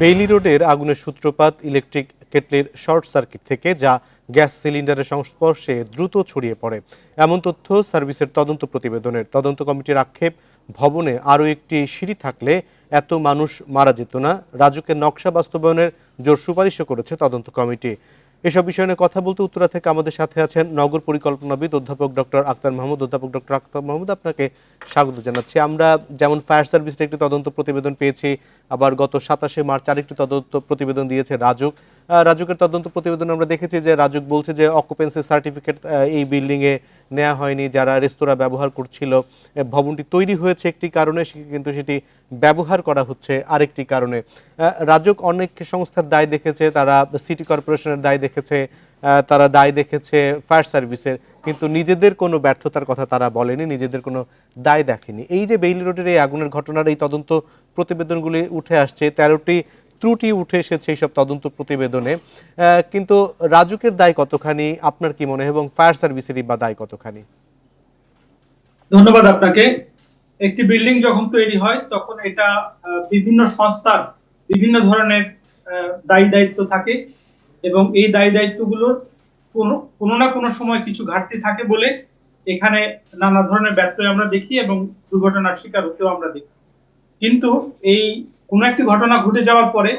Bailey রোডের আগুনের সূত্রপাত ইলেকট্রিক কেটলির শর্ট সার্কিট থেকে, যা গ্যাস সিলিন্ডারের সংস্পর্শে দ্রুত ছড়িয়ে পড়ে। এমন তথ্য সার্ভিসের তদন্ত প্রতিবেদনের। তদন্ত কমিটির আক্ষেপ, ভবনে আরও একটি সিঁড়ি থাকলে এত মানুষ মারা যেত না। রাজুকে নকশা বাস্তবায়নের জোর সুপারিশও করেছে তদন্ত কমিটি। এসব বিষয় নিয়ে কথা বলতে উত্তরা থেকে আমাদের সাথে আছেন নগর পরিকল্পনাবিদ অধ্যাপক ডক্টর আক্তার মাহমুদ। অধ্যাপক ডক্টর আক্তার মাহমুদ, আপনাকে স্বাগত জানাচ্ছি। আমরা যেমন ফায়ার সার্ভিসের একটি তদন্ত প্রতিবেদন পেয়েছি, আবার গত সাতাশে মার্চ আরেকটি তদন্ত প্রতিবেদন দিয়েছে রাজুক। রাজুকের তদন্ত প্রতিবেদন আমরা দেখেছি যে রাজুক বলছে যে অকুপেন্সি সার্টিফিকেট এই বিল্ডিংয়ে নেওয়া হয়নি, যারা রেস্তোরাঁ ব্যবহার করছিল ভবনটি তৈরি হয়েছে একটি কারণে কিন্তু সেটি ব্যবহার করা হচ্ছে আরেকটি কারণে। রাজুক অনেক সংস্থার দায় দেখেছে, তারা সিটি কর্পোরেশনের দায় দেখেছে তারা দায় দেখেছে ফায়ার সার্ভিসের কিন্তু নিজেদের কোনো ব্যর্থতার কথা তারা বলেনি, নিজেদের কোনো দায় দেখেনি। এই যে বেইলি রোডের এই আগুনের ঘটনার এই তদন্ত প্রতিবেদনগুলি উঠে আসছে, তেরোটি ত্রুটি উঠে এসেছে এইসব তদন্ত প্রতিবেদনে। কিন্তু রাজুকের দায় কতখানি? আপনার কি মনে হয়? এবং ফায়ার সার্ভিসেরই বা দায় কতখানি? ধন্যবাদ আপনাকে। একটি বিল্ডিং যখন তৈরি হয়, তখন এটা বিভিন্ন সংস্থার বিভিন্ন ধরনের দায়ী দায়িত্ব থাকে এবং এই দায়ী দায়িত্বগুলোর কোনো কোনো না কোনো সময় কিছু ঘাটতি থাকে বলে এখানে নানা ধরনের ব্যত্যয় আমরা দেখি এবং দুর্ঘটনার শিকার হতেও আমরা দেখি। কিন্তু এই কোনো একটি ঘটনা ঘটে যাওয়ার পরে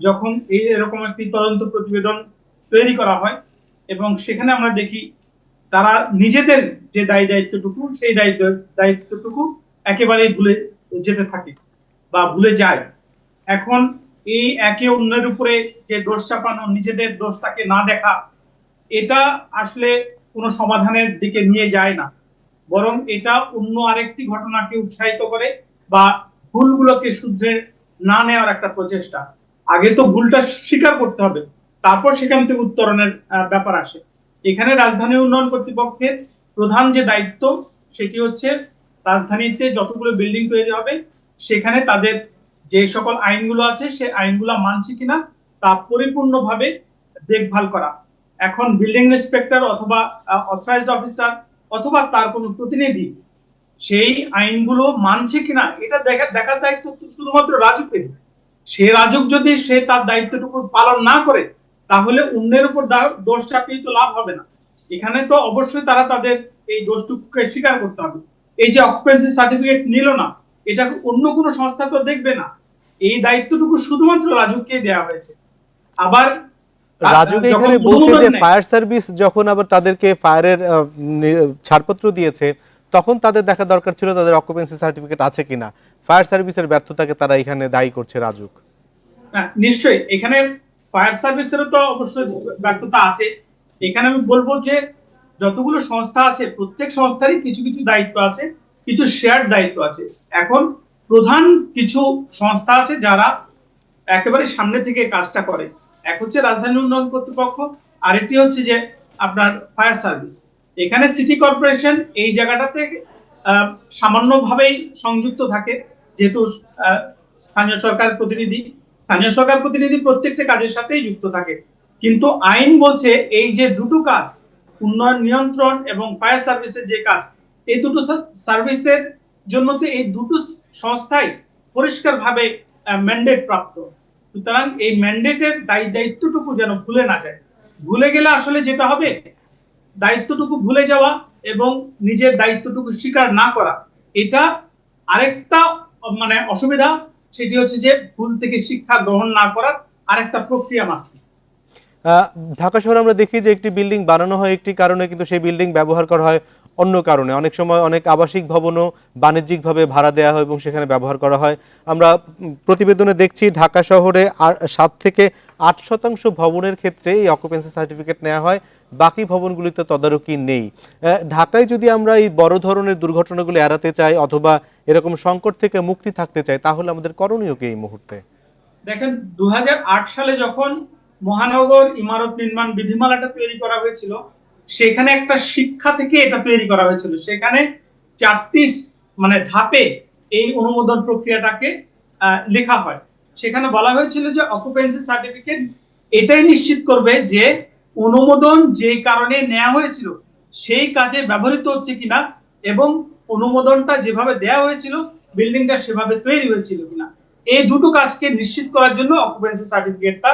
যখন এই এরকম একটি তদন্ত প্রতিবেদন তৈরি করা হয় এবং সেখানে আমরা দেখি তারা নিজেদের যে দায়ী দায়িত্বটুকু, সেই দায়িত্ব দায়িত্বটুকু একেবারেই ভুলে যেতে থাকে বা ভুলে যায়। এখন এই একে অন্যের উপরে যে দোষ চাপানো, নিজেদের দোষটাকে না দেখা, এটা আসলে কোনো সমাধানের দিকে নিয়ে যায় না। বরং এটা অন্য আরেকটি ঘটনাকে উৎসাহিত করে বা ভুলগুলোকে শুধরে না নেওয়ার একটা প্রচেষ্টা। আগে তো ভুলটা স্বীকার করতে হবে। তারপর সেখান থেকে উত্তরণের ব্যাপার আসে। এখানে রাজধানী উন্নয়ন কর্তৃপক্ষের প্রধান যে দায়িত্ব, সেটি হচ্ছে রাজধানীতে যতগুলো বিল্ডিং তৈরি হবে, সেখানে তাদের যে সকল আইনগুলো আছে, সে আইনগুলো মানছে কিনা, তা পরিপূর্ণভাবে দেখভাল করা। এখন বিল্ডিং ইন্সপেক্টর অথবা অথরাইজড অফিসার অথবা তার কোনো প্রতিনিধি সেই আইনগুলো মানছে কিনা এটা দেখা দেখার দায়িত্ব শুধুমাত্র রাজুকের সে রাজুক যদি সে তার দায়িত্বটুকু পালন না করে তাহলে অন্যের উপর দোষ চাপিয়ে তো লাভ হবে না। এখানে তো অবশ্যই তারা তাদের এই দোষটুকুকে স্বীকার করতে হবে। এই যে অকুপেন্সি সার্টিফিকেট নিল না এটা অন্য কোনো সংস্থা তো দেখবে না। এই দায়িত্বটুকু শুধুমাত্র রাজুককে দেওয়া হয়েছে। আবার রাজুক এখানে বলছে যে ফায়ার সার্ভিস যখন আবার তাদেরকে ফায়ারের ছাড়পত্র দিয়েছে তখন তাদের দেখা দরকার ছিল তাদের অকুপেন্সি সার্টিফিকেট আছে কিনা। ফায়ার সার্ভিসের ব্যর্থতাকে তারা এখানে দায়ী করছে রাজুক। হ্যাঁ, নিশ্চয়ই। এখানে ফায়ার সার্ভিসেরও তো অবশ্যই ব্যর্থতা আছে। এখানে আমি বলব যে যতগুলো সংস্থা আছে প্রত্যেক সংস্থারই কিছু কিছু দায়িত্ব আছে কিছু শেয়ার দায়িত্ব আছে। এখন প্রধান কিছু সংস্থা আছে যারা একেবারে সামনে থেকে কাজটা করে। এক হচ্ছে রাজধানী উন্নয়ন কর্তৃপক্ষ আরেকটি হচ্ছে যে আপনার ফায়ার সার্ভিস এখানে সিটি কর্পোরেশন এই জায়গাটাতে সামান্যভাবেই সংযুক্ত থাকে, যেহেতু স্থানীয় সরকার প্রতিনিধি। স্থানীয় সরকার প্রতিনিধি প্রত্যেকটা কাজের সাথেই যুক্ত থাকে। কিন্তু আইন বলছে এই যে দুটো কাজ, উন্নয়ন নিয়ন্ত্রণ এবং ফায়ার সার্ভিসের যে কাজ, এই দুটো সার্ভিসের জন্য তো এই দুটো সংস্থাই পরিষ্কারভাবে ম্যান্ডেট প্রাপ্ত। সুতরাং এই ম্যান্ডেটের দায়ী দায়িত্বটুকু যেন ভুলে না যায়। ভুলে গেলে আসলে যেটা হবে? দায়িত্বটুকু ভুলে যাওয়া এবং নিজের দায়িত্বটুকু স্বীকার না করা, এটা আরেকটা মানে অসুবিধা, সেটি হচ্ছে যে ভুল থেকে শিক্ষা গ্রহণ না করার আরেকটা প্রক্রিয়া মাত্র। ঢাকা শহরে আমরা দেখি যে একটি বিল্ডিং বানানো হয় একটি কারণে, কিন্তু সেই বিল্ডিং ব্যবহার করা হয় অন্য কারণে। অনেক সময় অনেক আবাসিক ভবনও বাণিজ্যিকভাবে ভাড়া দেওয়া হয় এবং সেখানে ব্যবহার করা হয়। আমরা প্রতিবেদনে দেখছি ঢাকা শহরে আর সাত থেকে আট শতাংশ ভবনের ক্ষেত্রে এই অকুপেন্সি সার্টিফিকেট নেওয়া হয়। বাকি ভবনগুলিতে তদারকি নেই। ঢাকায় যদি আমরা এই বড় ধরনের দুর্ঘটনাগুলি এড়াতে চাই অথবা এরকম সংকট থেকে মুক্তি থাকতে চাই, তাহলে আমাদের করণীয় কি এই মুহূর্তে? দেখেন দু সালে যখন মহানগর ইমারত নির্মাণ বিধিমালাটা তৈরি করা হয়েছিল, সেখানে একটা শিক্ষা থেকে এটা তৈরি করা হয়েছিল। সেখানে চারটি মানে ধাপে এই অনুমোদন প্রক্রিয়াটাকে লেখা হয়। সেখানে বলা হয়েছিল যে অকুপেন্সি সার্টিফিকেট এটাই নিশ্চিত করবে যে অনুমোদন যে কারণে নেওয়া হয়েছিল, সেই কাজে ব্যবহৃত হচ্ছে কিনা এবং অনুমোদনটা যেভাবে দেওয়া হয়েছিল, বিল্ডিংটা সেভাবে তৈরি হয়েছিল কিনা, এই দুটো কাজকে নিশ্চিত করার জন্য অকুপেন্সি সার্টিফিকেটটা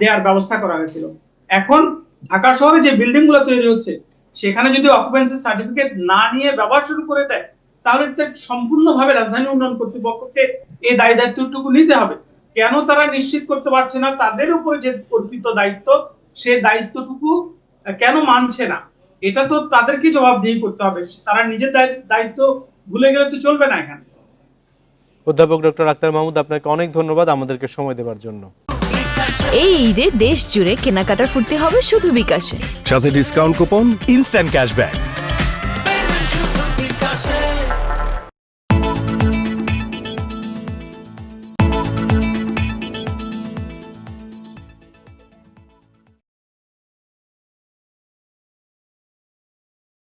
দেওয়ার ব্যবস্থা করা হয়েছিল। এখন ঢাকা শহরে যে বিল্ডিংগুলো তৈরি হচ্ছে, সেখানে যদি অকুপেন্সি সার্টিফিকেট না নিয়ে ব্যবহার শুরু করে দেয়, তাহলে সম্পূর্ণভাবে রাজধানী উন্নয়ন কর্তৃপক্ষকে এই দায়ী দায়িত্বটুকু নিতে হবে। কেন তারা নিশ্চিত করতে পারছে না, তাদের উপরে যে অর্পিত দায়িত্ব সে দায়িত্বটুকু কেন মানছে না? এটা তো তাদেরকে জবাবদিহি করতে হবে। তারা নিজের দায়িত্ব ভুলে গেলে তো চলবে না এখানে। অধ্যাপক ডক্টর আক্তার মাহমুদ আপনাকে অনেক ধন্যবাদ আমাদেরকে সময় দেওয়ার জন্য। এই ঈদে দেশ জুড়ে কেনাকাটার ফুর্তি হবে শুধু বিকাশে। সাথে ডিসকাউন্ট কুপন ইনস্ট্যান্ট ক্যাশব্যাক